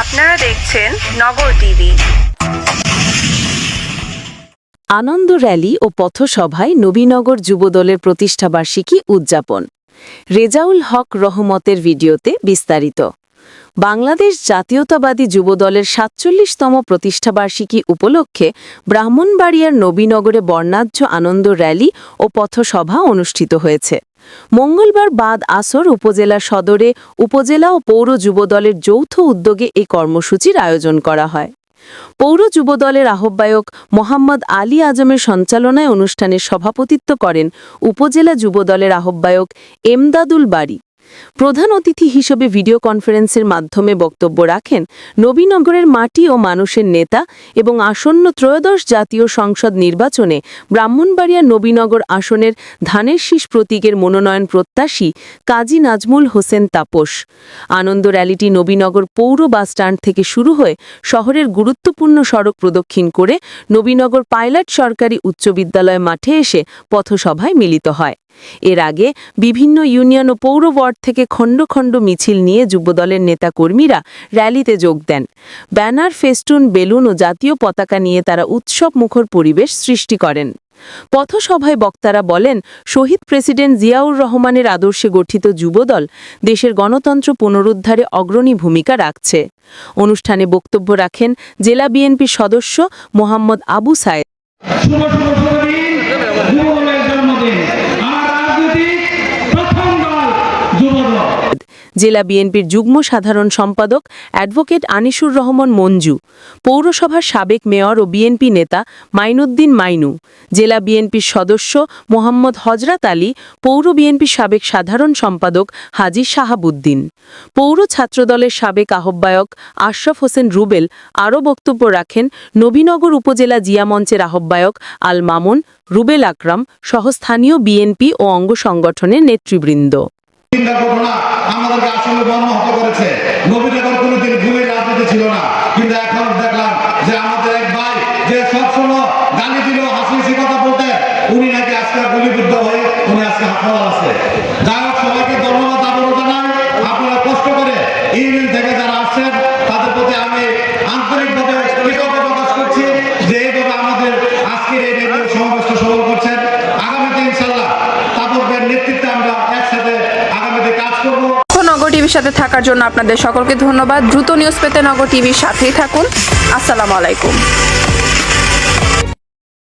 আপনারা দেখছেন নগর টিভি। আনন্দ র্যালি ও পথসভায় নবীনগর যুবদলের প্রতিষ্ঠাবার্ষিকী উদযাপন। রেজাউল হক রহমতের ভিডিওতে বিস্তারিত। বাংলাদেশ জাতীয়তাবাদী যুবদলের সাতচল্লিশতম প্রতিষ্ঠাবার্ষিকী উপলক্ষে ব্রাহ্মণবাড়িয়ার নবীনগরে বর্ণাঢ্য আনন্দ র্যালি ও পথসভা অনুষ্ঠিত হয়েছে। মঙ্গলবার বাদ আসর উপজেলা সদরে উপজেলা ও পৌর যুবদলের যৌথ উদ্যোগে এই কর্মসূচির আয়োজন করা হয়। পৌর যুবদলের আহ্বায়ক মোহাম্মদ আলী আজমের সঞ্চালনায় অনুষ্ঠানে সভাপতিত্ব করেন উপজেলা যুবদলের আহ্বায়ক এমদাদুল বাড়ি প্রধান অতিথি হিসেবে ভিডিও কনফারেন্সের মাধ্যমে বক্তব্য রাখেন নবীনগরের মাটি ও মানুষের নেতা এবং আসন্ন ত্রয়োদশ জাতীয় সংসদ নির্বাচনে ব্রাহ্মণবাড়িয়া নবীনগর আসনের ধানের শীষ প্রতীকের মনোনয়ন প্রত্যাশী কাজী নাজমুল হোসেন তাপস। আনন্দ র্যালিটি নবীনগর পৌর বাসস্ট্যান্ড থেকে শুরু হয়ে শহরের গুরুত্বপূর্ণ সড়ক প্রদক্ষিণ করে নবীনগর পাইলট সরকারি উচ্চ বিদ্যালয় মাঠে এসে পথসভায় মিলিত হয়। এর আগে বিভিন্ন ইউনিয়ন ও পৌর ওয়ার্ড থেকে খণ্ড খণ্ড মিছিল নিয়ে যুবদলের নেতাকর্মীরা র্যালিতে যোগ দেন। ব্যানার, ফেস্টুন, বেলুন ও জাতীয় পতাকা নিয়ে তারা উৎসব মুখর পরিবেশ সৃষ্টি করেন। পথসভায় বক্তারা বলেন, শহীদ প্রেসিডেন্ট জিয়াউর রহমানের আদর্শে গঠিত যুবদল দেশের গণতন্ত্র পুনরুদ্ধারে অগ্রণী ভূমিকা রাখছে। অনুষ্ঠানে বক্তব্য রাখেন জেলা বিএনপির সদস্য মোহাম্মদ আবু সায়েদ। জেলা বিএনপির যুগ্ম সাধারণ সম্পাদক অ্যাডভোকেট আনিসুর রহমান মঞ্জু, পৌরসভার সাবেক মেয়র ও বিএনপি নেতা মাইনুদ্দিন মাইনু, জেলা বিএনপির সদস্য মোহাম্মদ হজরত আলী, পৌর বিএনপির সাবেক সাধারণ সম্পাদক হাজি শাহাবুদ্দিন। পৌর ছাত্রদলের সাবেক আহ্বায়ক আশরাফ হোসেন রুবেল আরও বক্তব্য রাখেন নবীনগর উপজেলা জিয়া মঞ্চের আহ্বায়ক আল মামুন, রুবেল আকরাম, সহ স্থানীয় বিএনপি ও অঙ্গ সংগঠনের নেতৃবৃন্দ। চিন্তা ঘটনা আমাদেরকে আসলে মর্মাহত করেছে। নবীনগর কোনোদিন ভুলের রাজনীতি ছিল না। কিন্তু এখন দেখলাম যে আমাদের এক ভাই যে সবসময় গালি দিল হাসি হাসি কথা বলতে, উনি নাকি আজকে গুলিবিদ্ধ হয়ে উনি আজকে হাসপাতাল আছে। যাই হোক, সবাইকে ধন্যবাদ আবারও জানাই আপনারা কষ্ট করে ইউনিয়ন থেকে টিভির সাথে থাকার জন্য আপনাদের সকলকে ধন্যবাদ। দ্রুত নিউজ পেতে নগর টিভির সাথেই থাকুন। আসসালামু আলাইকুম।